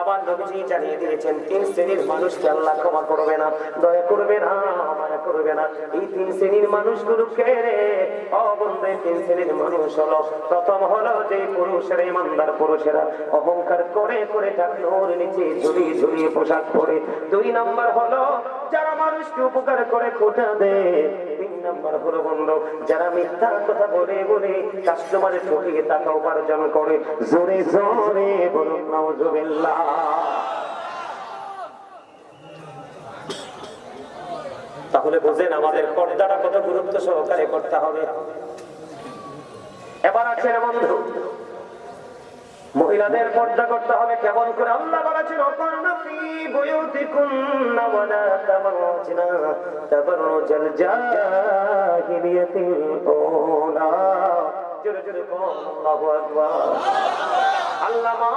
আবার নবীজি জানিয়ে দিয়েছেন, তিন শ্রেণির মানুষকে আল্লাহ ক্ষমা করবে না, দয়া করবে না, মায়া করবে না। এই তিন শ্রেণির মানুষগুলোকে অবন্ধে তিন শ্রেণির মানুষ হলো, প্রথম হলো যে পুরুষের ইমানদার পুরুষেরা অহংকার করে করে টাকনোর নিচে ঝুলিয়ে ঝুলিয়ে পোশাক পরে। দুই নম্বর হলো, যারা মানুষকে উপকার করে খোটা দেয়। নাম্বার হলো বন্ধ। যারা মিথ্যা কথা বলে বলে কাস্টমারের ঠকিয়ে টাকা উপার্জন করে। জোরে জোরে বলুন তাহলে বোঝেন আমাদের কর্তারা কত গুরুত্ব সহকারে করতে হবে। এবার আছে বন্ধু। মহিলাদের পর্দা করতে হবে, কেমন করে? আল্লাহ বলেছেন ফি তাবাররুজনা তাবাররুজাল জোরে জোরে আল্লাহু আকবার। আল্লাহ মা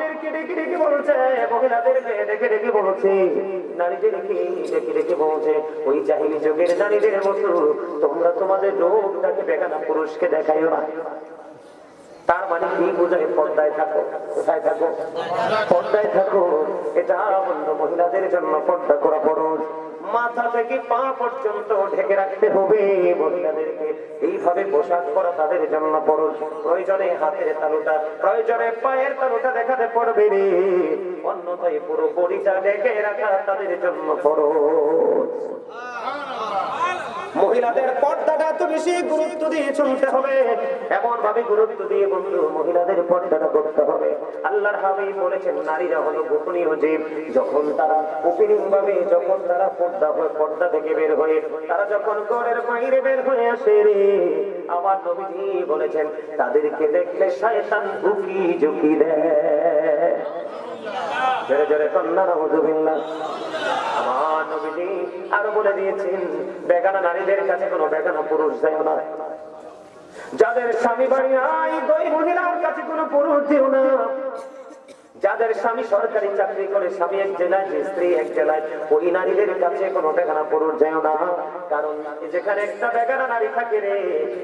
ডেকে ডেকে বলছে, মহিলাদেরকে ডেকে ডেকে বলছে নারীদেরকে ডেকে ডেকে বলছে, ওই জাহিলি যুগের নারীদের মতো তোমরা তোমাদের লোকটাকে বেগানা পুরুষকে দেখাইও না। তার মানে কি বোঝায়? পর্দায় থাকো, কোথায় থাকো? পর্দায় থাকো, এটা অন্য মহিলাদের জন্য পর্দা করা ফরজ। মাথা থেকে পা পর্যন্ত ঢেকে রাখতে হবে এইভাবে পোশাক পরা তাদের জন্য ফরজ। প্রয়োজনে হাতের তালুটা, প্রয়োজনে পায়ের তালুটা দেখাতে পড়বে রে। অন্যথায় পুরো বডিটা ঢেকে রাখা তাদের জন্য ফরজ। মহিলাদের বেশি গুরুত্ব দিয়ে চলতে হবে। এমন গুরুত্ব দিয়ে বন্ধু, মহিলাদের পর্দাটা করতে হবে। আল্লাহর হাবিব বলেছেন, নারীরা হলো গোপনীয় জীব। যখন তারা ওপেনিং যখন তারা পর্দা হয়ে, পর্দা থেকে বের হয়ে, তারা যখন ঘরের বাইরে বের হয়ে আসে রে, আমার নবীজি বলেছেন, তাদেরকে দেখলে শয়তান ঝুঁকি ঝুঁকি দেয়। যাদের স্বামী বাড়ি নাই দুই মহিলার কাছে কোনো পুরুষ দিও না। যাদের স্বামী সরকারি চাকরি করে, স্বামী এক জেলায় স্ত্রী এক জেলায়, ওই নারীদের কাছে কোনো বেগানা পুরুষ যায় না। কারণ যেখানে একটা বেগানা নারী থাকে রে,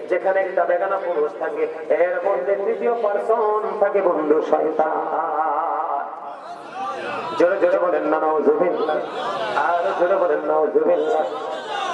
যেখানে একটা বেগানা পুরুষ থাকে, এর মধ্যে তৃতীয় পার্সন থাকে বন্ধু শয়তান। জোরে জোরে বলেন না নাউজুবিল্লাহ আর জোরে বলেন নাউজুবিল্লাহ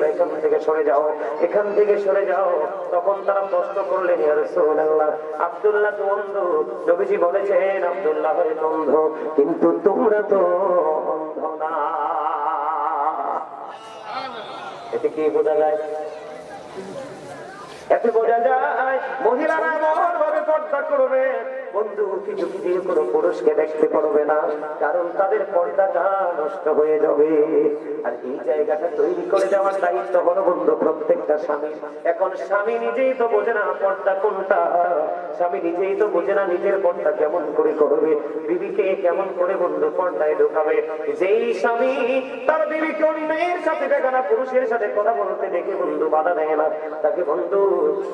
তোমরা এখান থেকে সরে যাও। এখান থেকে সরে যাও। তখন তারা প্রশ্ন করলেন আব্দুল্লাহ তো অন্ধ। নবীজি বলেছেন, আব্দুল্লাহ অন্ধ। কিন্তু তোমরা তো অন্ধ না। এতে কি বোঝা যায়? এতে বোঝা যায়, মহিলারা এমন ভাবে পর্দা করবে। কোনো পুরুষকে দেখতে পারবে না, কারণ তাদের পর্দাটা নষ্ট হয়ে যাবে। আর এই জায়গাটা তৈরি করে দেওয়ার দায়িত্ব বন্ধু, প্রত্যেকটা স্বামী এখন স্বামী নিজেই তো বোঝে না পর্দা কোনটা। স্বামী নিজেই তো বোঝে না নিজের পর্দা কেমন করে করবে। বিবিকে কেমন করে বন্ধু পর্দায় ঢোকাবে। যেই স্বামী তার বিবিকে অন্যের সাথে বেগানা পুরুষের সাথে কথা বলতে দেখে বন্ধু বাধা দেয় না। তাকে বন্ধু,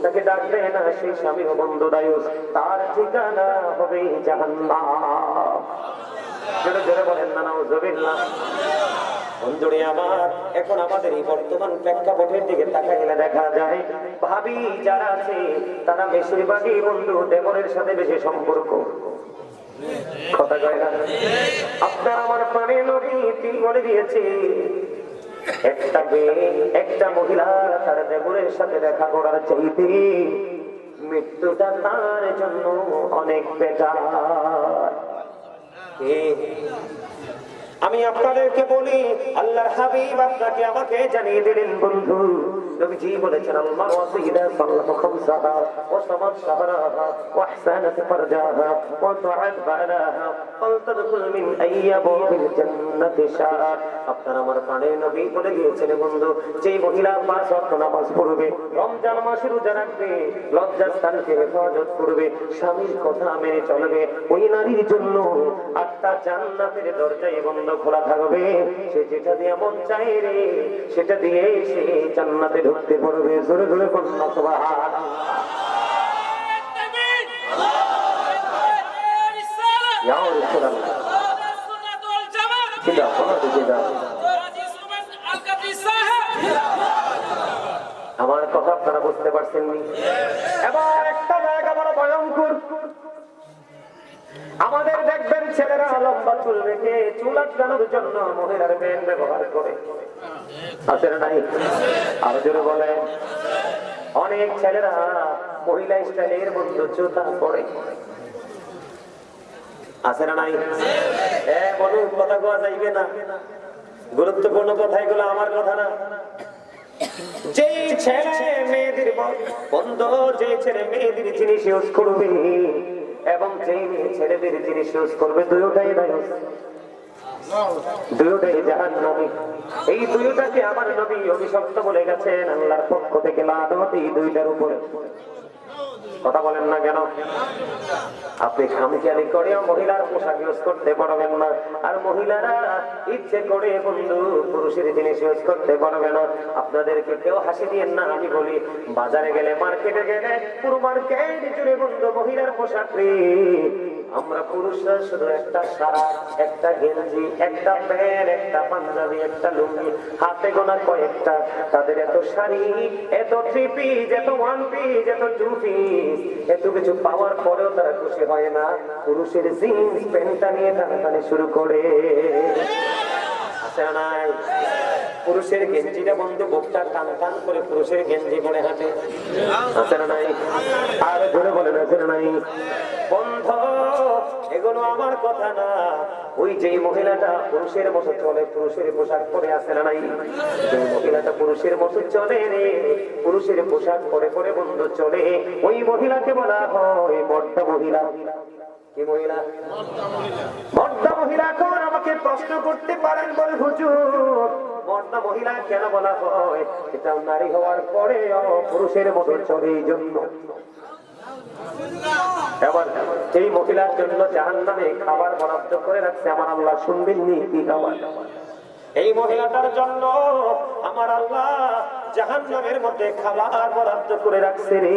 তাকে ডাক দেয় না, সেই স্বামীও বন্ধু দায়ুস তার ঠিকানা হবে এখন আমাদের এই বর্তমান প্রেক্ষাপটের দিকে তাকাইলে দেখা যায়, ভাবি যারা আছে, তারা বেশিরভাগই বন্ধু দেবরের সাথে বেশি সম্পর্ক। কথা কয় না? আপনার আমার প্রাণের নবী তিনি বলে দিয়েছে, একটা মেয়ে, একটা মহিলা, তার দেবরের সাথে দেখা করার চাইতে মৃত্যুটা তার জন্য অনেক বেটার আমি আপনাদেরকে বলি আল্লাহ হাবিব আপনাকে আমাকে জানিয়ে দিলেন, বন্ধু। নবীজি বলেছেন, আল্লাহ ওয়াসিদা সাল্লাল্লাহু খামসাহা ওয়া সামাত শাহরাহা ওয়া আহসানাত ফারজাহা ওয়া তুআদ বালাহা ফালতাদখুল মিন আইয়াবিল জান্নাতি শাআ আপনার আমার প্রাণের নবী বলে গিয়েছেন বন্ধু, যেই মহিলা পাঁচ ওয়াক্ত নামাজ পড়বে, রমজান মাসে রোজা রাখবে লজ্জার স্থানকে হেফাজত করবে, স্বামীর কথা মেনে চলবে, ওই জন্য আটটা জান্নাতের দরজায় বন্ধ খোলা থাকবে। সে যেটা দিয়ে মন চায় রে সেটা দিয়ে সে জান্নাতে ঢুকতে পারবে। জোরে জোরে কন্যা আমার কথা আপনারা বুঝতে পারছেন নি এবার একটা জায়গা বড় ভয়ঙ্কর। আমাদের দেখবেন ছেলেরা লম্বা চুল রেখে চুল আটকানোর জন্য মহিলার ব্যান্ড ব্যবহার করে। আছে না নাই আরও জোরে বলে অনেক ছেলেরা মহিলা স্টাইলের মধ্যে জুতা পরে। আছে না নাই এ বলুন কথা কোয়া যাইবে না। গুরুত্বপূর্ণ কথা এগুলো আমার কথা না। যে ছেলে মেয়েদের বন্ধ যে ছেলে মেয়েদের জিনিস ইউজ করবে এবং যেই মেয়ে ছেলেদের জিনিস ইউজ করবে, দুয়োটাই দায় দুয়োটাই এই দুয়োটাকে আমার নবী অভিশপ্ত বলে গেছেন আল্লাহর পক্ষ থেকে এই দুইটার উপরে। কথা বলেন না কেন? আপনি খামখেয়ালি করে, মহিলার পোশাক ইউজ করতে পারবেন না। আর মহিলারা ইচ্ছে করে বন্ধু, পুরুষের জিনিস ইউজ করতে পারবে না। আপনাদেরকে কেউ হাসি দিয়েন না আমি বলি, বাজারে গেলে মার্কেটে গেলে পুরো মার্কেট জুড়ে বন্ধু, মহিলার পোশাক আমরা পুরুষরা শুধু একটা সারা, একটা গেঞ্জি, একটা প্যান্ট, একটা পাঞ্জাবি, একটা লুঙ্গি, হাতে গোনা কয়েকটা। তাদের এত শাড়ি, এত থ্রি পিস এত ওয়ান পিস এত টু পিস এত কিছু পাওয়ার পরেও তারা খুশি হয় না। পুরুষের জিন্স প্যান্টটা নিয়ে টানাটানি শুরু করে। পুরুষের গেঞ্জিটা বন্ধু, বুকটা টান টান করে পুরুষের গেঞ্জি না নাই? আর ধরে আছে না নাই? বন্ধ। এগুলো আমার কথা না। ওই যে মহিলাটা পুরুষের মতো চলে, পুরুষের পোশাক পরে আছে না নাই? যে মহিলাটা পুরুষের মতো চলে রে, পুরুষের পোশাক পরে পরে বন্ধ চলে, ওই মহিলাকে বলা হয় মর্দা মহিলা। কেন বলা হয়? এটা নারী হওয়ার পরে পুরুষের মতো চলে, এই জন্য। এবার এই মহিলার জন্য জাহান নামে খাবার বরাদ্দ করে রাখছে আমার আল্লাহ শুনবেন নি, কি খাবার? এই মহিলাটার জন্য আমার আল্লাহ জাহান নামের মধ্যে খাবার বরাদ্দ করে রাখছে রে।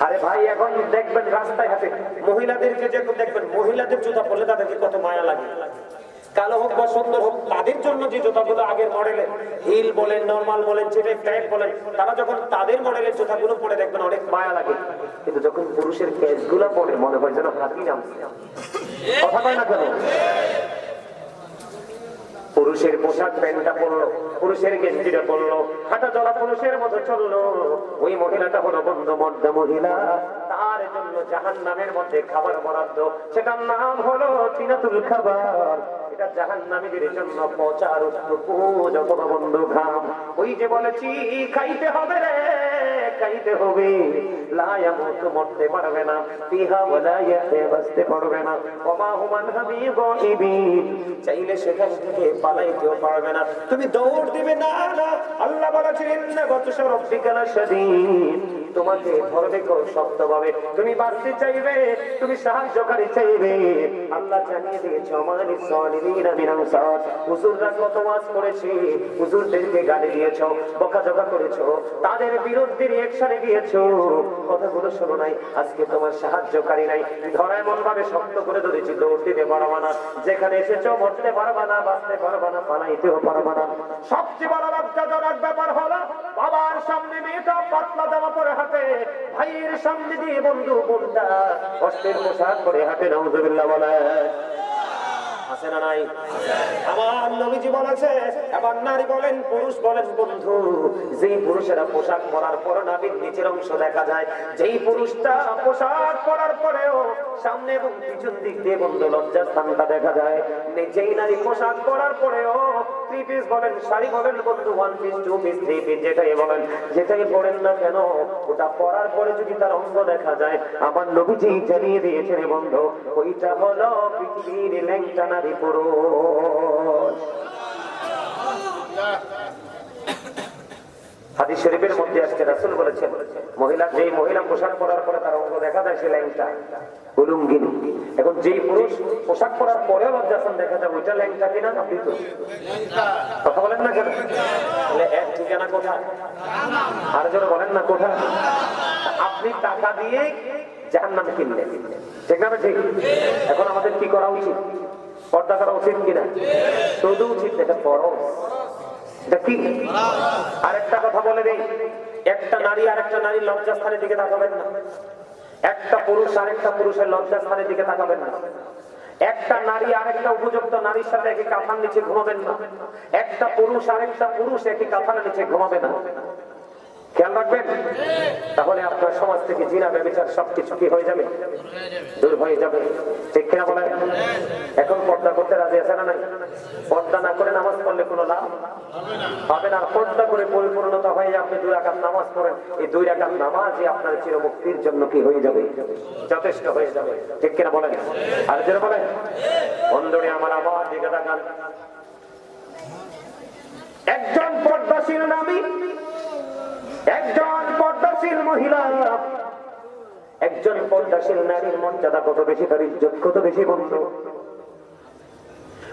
আরে ভাই, এখন দেখবেন রাস্তায় হাতে মহিলাদেরকে যে দেখবেন, মহিলাদের জুতা পরলে তাদেরকে কত মায়া লাগে। কালো হোক বা সুন্দর হোক, তাদের জন্য যে জুতাগুলো আগের মডেলের হিল বলেন নর্মাল বলেন যেটা ফ্ল্যাট বলেন, তারা যখন তাদের মডেলের জুতাগুলো পরে দেখবেন, অনেক মায়া লাগে। কিন্তু যখন পুরুষের ক্যাচগুলো পরে, মনে হয় যেন হাতি নামছে। কথা কয় না কেন? পুরুষের পোশাক প্যান্টটা পরলো, পুরুষের গেঞ্জিটা পরলো, হাঁটা চলা পুরুষের মতো চলল। ওই মহিলাটা হলো বন্ধ মর্দা মহিলা। তার জন্য জাহান নামের মধ্যে খাবার বরাদ্দ। সেটার নাম হলো তিনাতুল খাবার। এটা জাহান নামীদের জন্য পচার যত বন্ধু ঘাম ওই যে বলেছি, খাইতে হবে রে। খাইতে হবে। মরতে পারবে না। ফিহা ওয়ালা ইয়াতে বাঁচতে পারবে না। ওমা হুমান হাবি গইবিন চাইলে সেখান থেকে পালাইতেও পারবে না। তুমি দৌড় দিবে না না। আল্লাহ বলেছেন না গত রব্বিকাল শাদীদ তোমাকে ধরবে শব্দ পাবে তুমি বাঁচতে চাইবে, তুমি সাহায্যকারী চাইবে। আল্লাহ জানিয়ে দিয়েছে আমাদের হুজুররা কত গালি তাদের বিরুদ্ধে রিয়েকশনে কথাগুলো শোনো নাই, আজকে তোমার সাহায্যকারী নাই। ধরা এমন ভাবে শক্ত করে ধরেছি, দৌড় দিতে পারবা যেখানে এসেছ, মরতে পারবা না, বাঁচতে পালাইতেও সবচেয়ে বড় লজ্জাজনক ব্যাপার হলো, বাবার সামনে মেয়েটা পাতলা জামা পরে হাঁটে ভাইয়ের সামনে দিয়ে বন্ধু বোনটা অস্ত্রের পোশাক পরে হাঁটে নজরুল্লাহ বলে। বন্ধু, যেই নিচের অংশ দেখা যায়, যেই পুরুষটা পোশাক পরার সামনে এবং দিক দিয়ে বন্ধু লজ্জার দেখা যায়। যেই নারী পোশাক পরার পরেও শাড়ি বলেন, বন্ধু ওয়ান থ্রি পিস যেটাই বলেন, যেটাই পড়েন না কেন, ওটা পরার পরে যদি তার অঙ্গ দেখা যায়, আমার নবীজি জানিয়ে দিয়েছেন বন্ধু, ওইটা হলো পৃথিবীর ল্যাংটা নারী পুরুষ। হাদিস শরীফের মধ্যে আসছে, রাসূল বলেছেন, মহিলা যেই মহিলা পোশাক পরার পরে তার অঙ্গ দেখা যায় সে ল্যাংটা উলুঙ্গিনী। এখন যেই পুরুষ পোশাক পরার পরেও লজ্জাসন দেখা যায়, ওইটা ল্যাংটা কিনা না বিতু কথা বলেন না কেন? তাহলে এক ঠিকানা কোথায়? আর যেন বলেন না কোথায়? আপনি টাকা দিয়ে জাহান্নামে কিনলেন। ঠিক না ঠিক এখন আমাদের কি করা উচিত? পর্দা করা উচিত কিনা? শুধু উচিত, এটা ফরজ। এটা আরেকটা কথা বলে দেই। একটা নারী আরেকটা নারীর লজ্জাস্থানের দিকে তাকাবেন না। একটা পুরুষ আরেকটা পুরুষের লজ্জাস্থানের দিকে তাকাবেন না। একটা নারী আরেকটা উপযুক্ত নারীর সাথে একই কাঁথার নিচে ঘুমাবেন না। একটা পুরুষ আরেকটা পুরুষ একই কাঁথার নিচে ঘুমাবে না। খেয়াল রাখবেন? তাহলে আপনার সমাজ থেকে জিনা ব্যবচার সবকিছু কি হয়ে যাবে? দূর হয়ে যাবে। ঠিক কিনা বলেন? এখন পর্দা করতে রাজি আছে না নাই? পর্দা না করে নামাজ পড়লে কোনো লাভ? হবে না। পর্দা করে পরিপূর্ণতা হয়ে আপনি দুই রাকাত নামাজ পড়েন। এই দুই রাকাত নামাজই আপনার চিরমুক্তির জন্য কি হয়ে যাবে? যথেষ্ট হয়ে যাবে। ঠিক কিনা বলেন? আর যেটা বলেন? বন্ধুরে আমার আবার দিকে তাকান। একজন পর্দাশীল নামী একজন পর্দাশীল মহিলা। একজন পর্দাশীল নারীর মর্যাদা কত বেশি, তার ইজ্জত কত বেশি বন্ধু?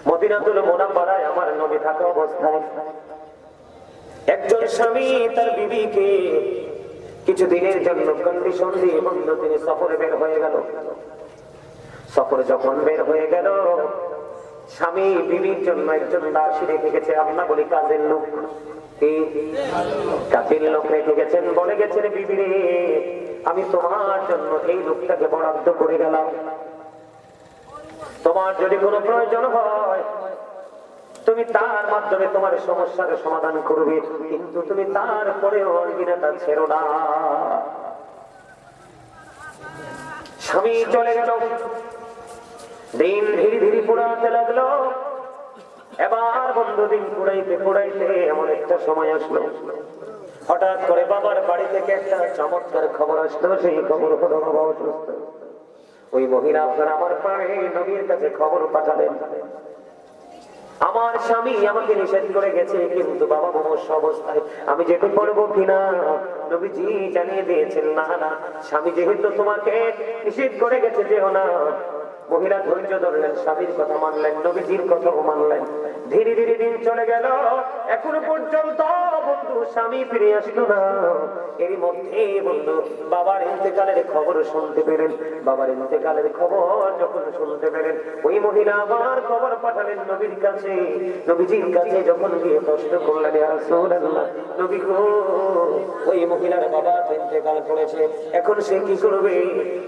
মদিনাতুল মোনাম্বারায় আমার নবী থাকা অবস্থায় একজন স্বামী তার বিবিকে কিছু দিনের জন্য কন্ডিশন দিয়ে বন্ধু তিনি সফরে বের হয়ে গেল। সফরে যখন বের হয়ে গেল স্বামী বিবির জন্য একজন দাসী রেখে গেছে আমরা বলি কাজের লোক। কাজের লোক রেখে গেছেন, বলে গেছেন আমি তোমার জন্য এই লোকটাকে বরাদ্দ করে গেলাম। তোমার যদি কোনো প্রয়োজন হয়, তুমি তার মাধ্যমে তোমার সমস্যার সমাধান করবে, কিন্তু তুমি তারপরেও অর্গিনাটা ছেড়ো না। স্বামী চলে গেল। দিন ধীরে ধীরে পুরাতে লাগল। এবার বন্ধু দিন পুরাইতে পুরাইতে এমন একটা সময় আসলো। হঠাৎ করে বাবার বাড়ি থেকে একটা চমৎকার খবর আসলো, সেই খবর হলো বাবা অসুস্থ। ওই মহিলা আপনার আমার পায়ে নবীর কাছে খবর পাঠালেন। আমার স্বামী আমাকে নিষেধ করে গেছে, কিন্তু বাবা মমস্য অবস্থায়, আমি যেতে পারব কিনা? নবীজি জানিয়ে দিয়েছেন, না না, স্বামী যেহেতু তোমাকে নিষেধ করে গেছে, যেও না। মহিলা ধৈর্য ধরলেন, স্বামীর কথা মানলেন, নবীজির কথাও মানলেন। ধীরে ধীরে দিন চলে গেল। এখনও পর্যন্ত বন্ধু স্বামী ফিরে আসলো না। এরই মধ্যে বন্ধু বাবার ইন্তেকালের খবর শুনতে পেলেন। বাবার ইন্তেকালের খবর যখন শুনতে পেলেন, ওই মহিলা আবার খবর পাঠালেন নবীর কাছে। নবীজির কাছে যখন গিয়ে প্রশ্ন করলেন নবী গো, ওই মহিলার বাবা ইন্তেকাল করেছে, এখন সে কি করবে?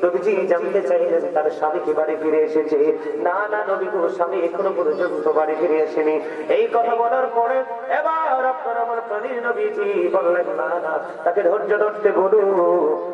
নবীজি জানতে চাইলেন, তার স্বামী কি বাড়ি ফিরে এসেছে। না না, নবী গো, স্বামী এখনও পর্যন্ত বাড়ি ফিরে আসেনি। এই কথা বলার পরে এবার আপনার আমার প্রাণীর নবীজি বললেন, না না, তাকে ধৈর্য ধরতে বলুন।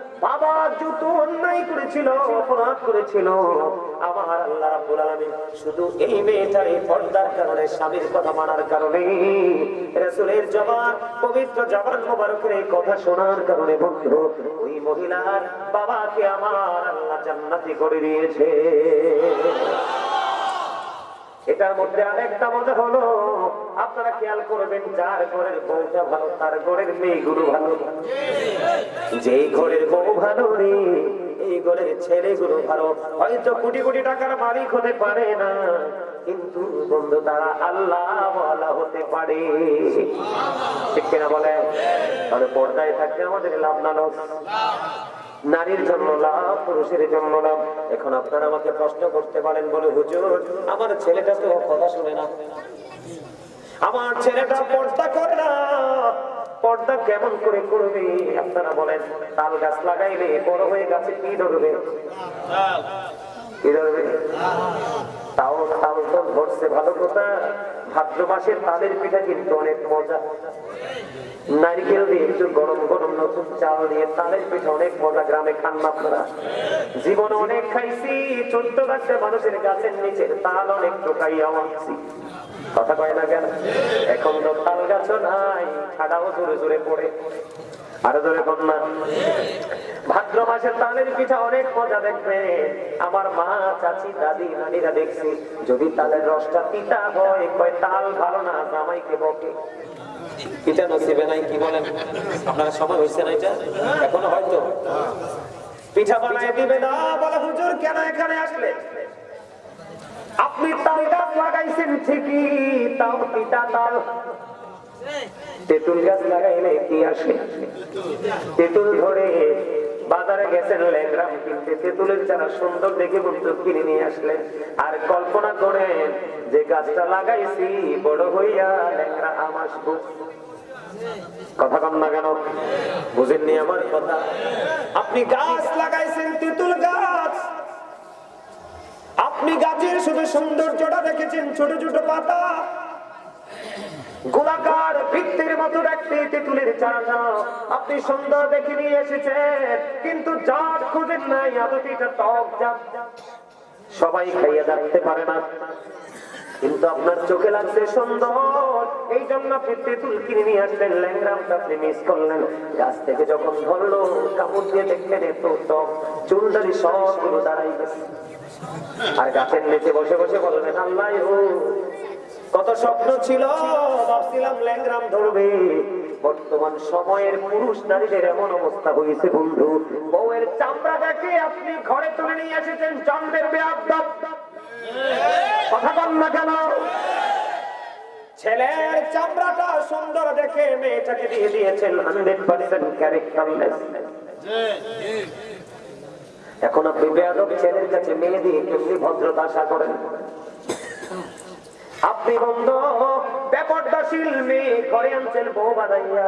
বাবা যত অন্যায় করেছিল, অপরাধ করেছিল। আমার আল্লাহ রাব্বুল আলামিন শুধু এই মেয়েটার এই পর্দার কারণে, স্বামীর কথা মানার কারণে, রাসূলের জবান, পবিত্র জবান মোবারকের এই কথা শোনার কারণে বন্ধু, ওই মহিলার বাবাকে আমার আল্লাহ জান্নাতি করে দিয়েছে। এটার মধ্যে আরেকটা মজা হলো, আপনারা খেয়াল করবেন, যার ঘরের বউটা ভালো, তার ঘরের মেয়েগুলো ভালো। যেই ঘরের বউ ভালো রে, এই ঘরের ছেলেগুলো ভালো। হয়তো কোটি কোটি টাকার মালিক হতে পারে না, কিন্তু বন্ধু, তারা আল্লাহ হতে পারে। ঠিক কিনা বলে তাহলে পর্দায় থাকতে আমাদের লাভ না? নারীর জন্য লাভ, পুরুষের জন্য লাভ। এখন আপনারা আমাকে প্রশ্ন করতে পারেন বলে, হুজুর, আমার ছেলেটা তো কথা শুনে না। আমার ছেলেটা পর্দা করে না। পর্দা কেমন করে করবে? আপনারা বলেন, তাল গাছ লাগাইলে বড় হয়ে গাছে, কি ধরবে? কি ধরবে? তাও তাল তো ধরছে, ভালো কথা। ভাদ্র মাসের তালের পিঠা কিন্তু অনেক মজা। নারিকেল দিয়ে একটু গরম গরম নতুন চাল দিয়ে তালের পিঠা অনেক মজা, গ্রামে খান না আপনারা। জীবনে অনেক খাইছি, চোদ্দ গাছের মানুষের গাছের নিচে, তাল অনেক টোকাইয়া আনছি কথা কয় না কেন? এখন তো তাল গাছও নাই ছাড়াও জোরে জোরে পড়ে। আরও জোরে কন্যা ভাদ্র মাসের তালের পিঠা অনেক মজা দেখবে। আমার মা চাচি দাদি নানিরা দেখছি যদি তালের রসটা তিতা হয় কয় তাল ভালো না জামাইকে বকে। পিঠা নসিবে নাই কি বলেন? আপনার সময় হয়েছে না এটা? এখনও হয়তো? পিঠা বানায় দিবে না বলে হুজুর কেন এখানে আসলে? আপনি তাল গাছ লাগাইছেন ঠিকই তাও পিতা তাল। তেঁতুল গাছ লাগাইলে কি আসে? তেঁতুল ধরে বাজারে গেছেন ল্যাংরাম কিনতে। তেঁতুলের চারা সুন্দর দেখে বন্ধু কিনে নিয়ে আসলেন। আর কল্পনা করেন, যে গাছটা লাগাইছি, বড় হইয়া ল্যাংরা আম আসব কথা কম না কেন? বুঝেননি আমার কথা? আপনি গাছ লাগাইছেন তেঁতুল গাছ। আপনি গাছের শুধু সৌন্দর্যটা দেখেছেন, ছোট ছোট পাতা। গোলাকার ভিত্তির মতো দেখতে তেঁতুলের চারা। আপনি সুন্দর দেখে নিয়ে এসেছেন, কিন্তু জাত খুঁজেন নাই আদতিটা টক জাত। সবাই খাইয়ে দেখতে পারে না, কিন্তু আপনার চোখে লাগছে সুন্দর। এই জন্য আপনি তেঁতুল কিনে নিয়ে আসলেন ল্যাংরামটা আপনি মিস করলেন। গাছ থেকে যখন ধরলো, কাপড় দিয়ে দেখলেন, এত টক চুলদারি সবগুলো দাঁড়াই গেছে। আর গাছের নিচে বসে বসে বললেন, আল্লাহ কত স্বপ্ন ছিল, ভাবছিলাম ল্যাংরাম ধরবে। বর্তমান সময়ের পুরুষ নারীদের এমন অবস্থা হয়েছে, বন্ধু। বউয়ের দেখে আপনি ঘরে তুলে নিয়ে এসেছেন চন্দ্রের বেআব কথা বল না কেন? ছেলের চামড়াটা সুন্দর দেখে মেয়েটাকে দিয়ে দিয়েছেন হান্ড্রেড পার্সেন্ট এখন আপনি বেয়াদব ছেলের কাছে মেয়ে দিয়ে কেমনি ভদ্রতা আশা করেন? আপনি বন্ধ ব্যাপারদাশীল মেয়ে ঘরে আনছেন বউ বানাইয়া।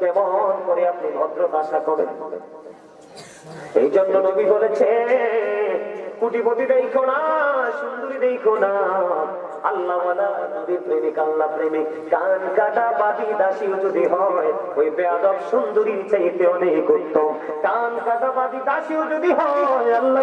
কেমন করে আপনি ভদ্রতা আশা করেন? এই জন্য নবী বলেছে কুটিপতি দেখো না, সুন্দরী দেখো না। আল্লাহ নবীর প্রেমিক, আল্লাহ প্রেমিক। কান কাটা বাদি দাসীও যদি হয়, ওই বেয়াদব সুন্দরীর চাইতে অনেক উত্তম। কান কাটা বাদি দাসীও যদি হয়, আল্লাহ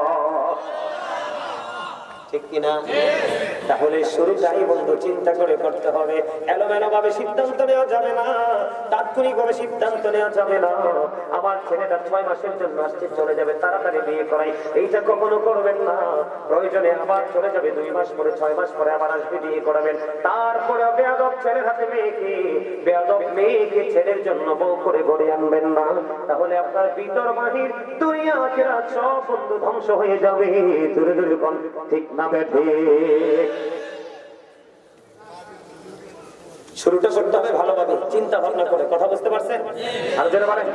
ঠিক কিনা? তাহলে শুরুটাই বন্ধু, চিন্তা করে করতে হবে। এলোমেলো ভাবে সিদ্ধান্ত নেওয়া যাবে না। তাৎক্ষণিক ভাবে সিদ্ধান্ত নেওয়া যাবে না। আমার ছেলেটা ছয় মাসের জন্য আসছে, চলে যাবে, তাড়াতাড়ি বিয়ে করাই। এইটা কখনো করবেন না। প্রয়োজনে আবার চলে যাবে, দুই মাস পরে, ছয় মাস পরে আবার আসবে, বিয়ে করাবেন। তারপরে বেয়াদব ছেলের হাতে মেয়েকে, বেয়াদব মেয়েকে ছেলের জন্য বউ করে গড়ে আনবেন না। তাহলে আপনার ভিতর বাহির দুনিয়া সব বন্ধু ধ্বংস হয়ে যাবে। দূরে দূরে ঠিক না বেঠে শুরুটা করতে হবে ভালোভাবে চিন্তা ভাবনা করে কথা বুঝতে পারছেন আর যেন বলেন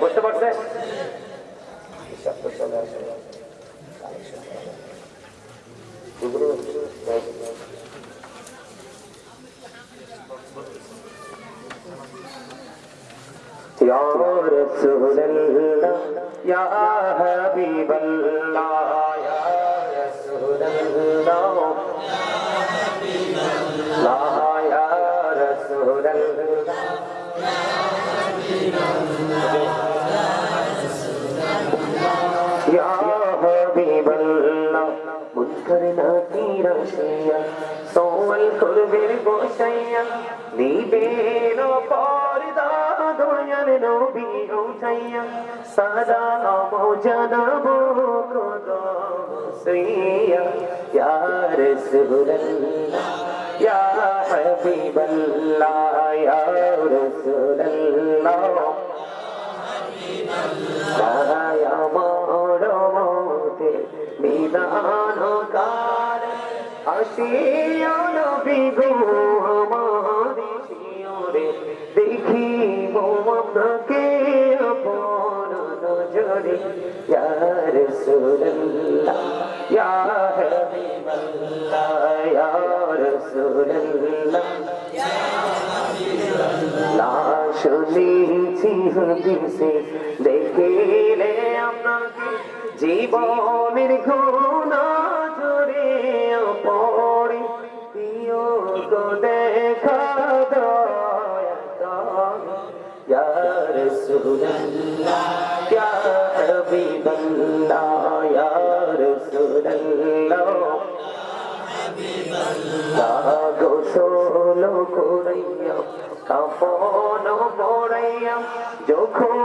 বুঝতে পারছেন يا رسول الله يا حبيب الله সোল করবের গোসাইয়া নিবের পর্দা দয়াল নবী উঠাইয়া। সাদা জানাব কদম সুইয়া ইয়া রাসূলুল্লাহ। يا حبيب الله يا رسول الله দয়ায় আমার মতে বিধান কার আসিয়া নবী গো আমার শিওরে দেখিব আপনাকে আপন নজরে ইয়া রাসূলুল্লাহ, ইয়া হাবিবাল্লাহ, ইয়া না শুনেছি হদিসে দেখিলে আপনাকে জীবনের ঘোনা জুড়ে পড়ে দিও ইয়া রাসূলুল্লাহ ইয়া হাবিবাল্লাহ ইয়া রাসূলুল্লাহ গোসল করাইয়া কাপন পড়াইয়া যখন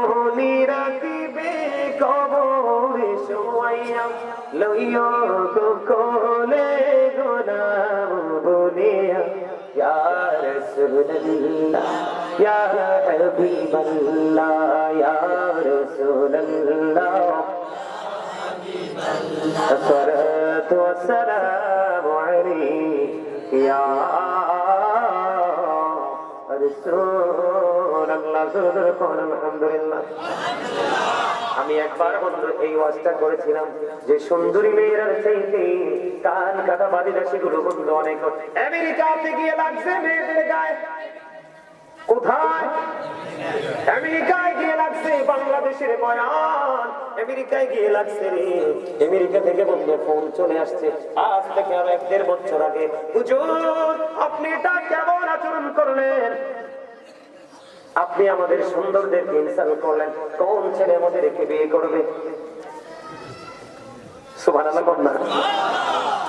রাখিবে কবরে শোয়াইয়া লইয়া কোলে গোলাম বলিয়া ইয়া রাসূলুল্লাহ ইয়া হাবিবাল্লাহ ইয়া রাসূলুল্লাহ الصلاة والسلام عليك يا رسول الله صدق الحمد لله আমি একবার বন্ধু এই ওয়াজটা করেছিলাম যে সুন্দরী মেয়েরা চাইতে কান কাটা বাদিরা সেগুলো বন্ধু অনেক আমেরিকাতে গিয়ে লাগছে মেয়েদের গায়ে কোথায় আমেরিকায় গিয়ে লাগছে বাংলাদেশের বয়ান। আমেরিকায় গিয়ে আমেরিকা থেকে ফোন চলে আসছে। আজ থেকে আর এক দেড় বছর আগে। আপনি কেমন আচরণ করলেন? আপনি আমাদের সুন্দরদেরকে ইনসাল্ট করলেন। কোন ছেলে আমাদেরকে বিয়ে করবে?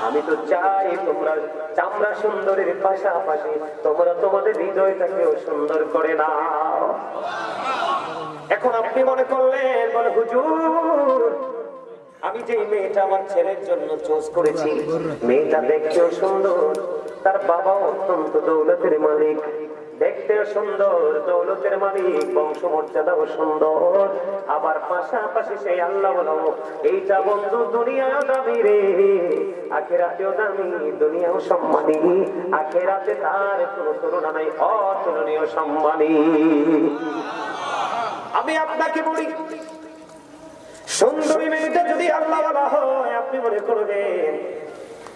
আমি তো চাই তোমরা চামড়া সুন্দরের পাশাপাশি তোমরা তোমাদের হৃদয়টাকেও সুন্দর করে নাও। এখন আপনি মনে করলেন, বলে, হুজুর, আমি যে মেয়েটা আমার ছেলের জন্য চোজ করেছি, মেয়েটা দেখতেও সুন্দর, তার বাবা অত্যন্ত দৌলতের মালিক। দেখতেও সুন্দর, দৌলতের মালিক, বংশমর্যাদাও সুন্দর। আবার পাশাপাশি সেই আল্লাহ বলো, এইটা বন্ধু দুনিয়াও দামি রে, আখেরাতেও দামি, দুনিয়াও সম্মানী। আখেরাতে তার কোনো তুলনা নাই, অতুলনীয় সম্মানী। আমি আপনাকে বলি, সুন্দরী মেয়েটা যদি আল্লাহ বলা হয়, আপনি মনে করবেন